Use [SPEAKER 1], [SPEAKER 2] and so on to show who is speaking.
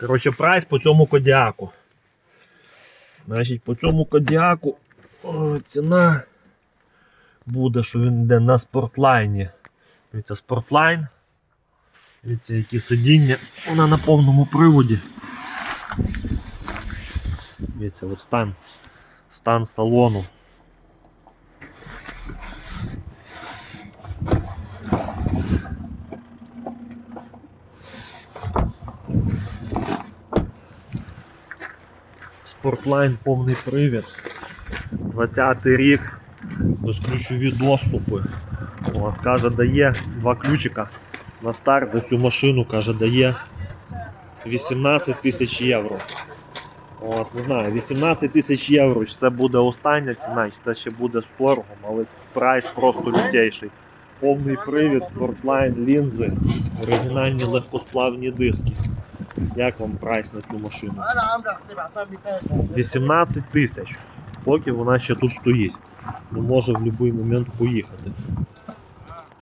[SPEAKER 1] Коротше, прайс по цьому кодіаку. Значить, по цьому кодіаку ціна буде, що він йде на спортлайні. Дивіться, спортлайн. Дивіться, які сидіння. Вона на повному приводі. Дивіться, от стан, стан салону. Спортлайн повний привід. 20-й рік. Безключові доступи. От, каже, дає два ключика на старт за цю машину, каже, дає 18 тисяч євро. От, не знаю, 18 тисяч євро, чи це буде остання ціна, чи це ще буде з торгом, але прайс просто лютейший. Повний привід, спортлайн, лінзи, оригінальні легкосплавні диски. Як вам прайс на цю машину? 18 тисяч, поки вона ще тут стоїть. Ну, Може в будь-який момент поїхати.